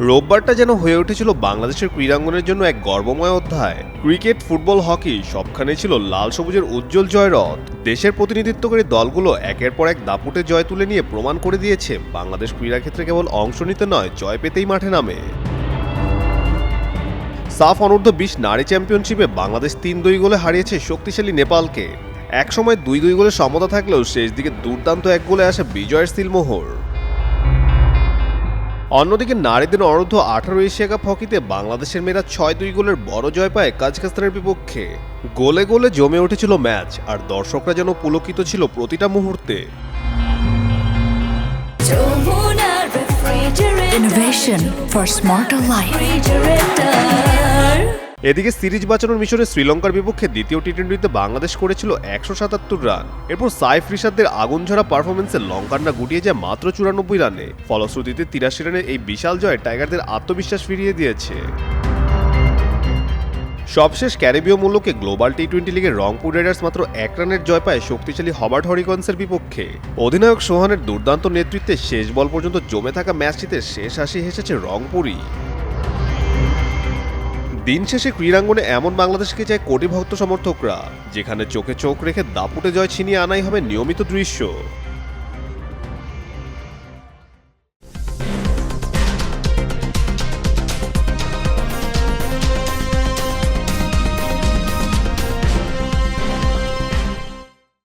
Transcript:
রোববারটা যেন হয়ে উঠেছিল বাংলাদেশের ক্রীড়াঙ্গনের জন্য এক গর্বময় অধ্যায়। ক্রিকেট, ফুটবল, হকি সবখানে ছিল লাল সবুজের উজ্জ্বল জয়রথ। দেশের প্রতিনিধিত্বকারী দলগুলো একের পর এক দাপুটে জয় তুলে নিয়ে প্রমাণ করে দিয়েছে, বাংলাদেশ ক্রীড়াক্ষেত্রে কেবল অংশ নিতে নয়, জয় পেতেই মাঠে নামে। সাফ অনূর্ধ্ব বিশ নারী চ্যাম্পিয়নশিপে বাংলাদেশ তিন দুই গোলে হারিয়েছে শক্তিশালী নেপালকে। একসময় দুই দুই গোলে সমতা থাকলেও শেষ দিকে দুর্দান্ত এক গোলে আসে বিজয়ের সিলমোহর। অন্যদিকে নারীদের অনূর্ধ্ব আঠারো এশিয়া কাপ হকিতে বাংলাদেশের মেয়েরা ছয় দুই গোলের বড় জয় পায় কাজকাস্তানের বিপক্ষে গোলে গোলে জমে উঠেছিল ম্যাচ, আর দর্শকরা যেন পুলকিত ছিল প্রতিটা মুহূর্তে Innovation for smarter life. এদিকে সিরিজ বাঁচানোর মিশনে শ্রীলঙ্কার বিপক্ষে দ্বিতীয় টি টোয়েন্টিতে বাংলাদেশ করেছিল একশো সাতাত্তর রান। এরপর সাইফ রিশাদদের আগুনঝরা পারফরমেন্সে লঙ্কানরা গুটিয়ে যায় মাত্র চুরানব্বই রানে। ফলশ্রুতিতে তিরাশি রানের এই বিশাল জয় টাইগারদের আত্মবিশ্বাস ফিরিয়ে দিয়েছে। সবশেষ ক্যারিবীয় মূল্যকে গ্লোবাল টি টোয়েন্টি লিগের রংপুর রাইডার্স মাত্র এক রানের জয় পায় শক্তিশালী হবার্ট হরিকন্সের বিপক্ষে। অধিনায়ক সোহানের দুর্দান্ত নেতৃত্বে শেষ বল পর্যন্ত জমে থাকা ম্যাচটিতে শেষ হাসি হেসেছে রংপুরই। দিন শেষে ক্রীড়াঙ্গনে এমন বাংলাদেশকে চায় কোটি ভক্ত সমর্থকরা, যেখানে চোখে চোখ রেখে দাপুটে জয় ছিনিয়ে আনাই হবে নিয়মিত দৃশ্য।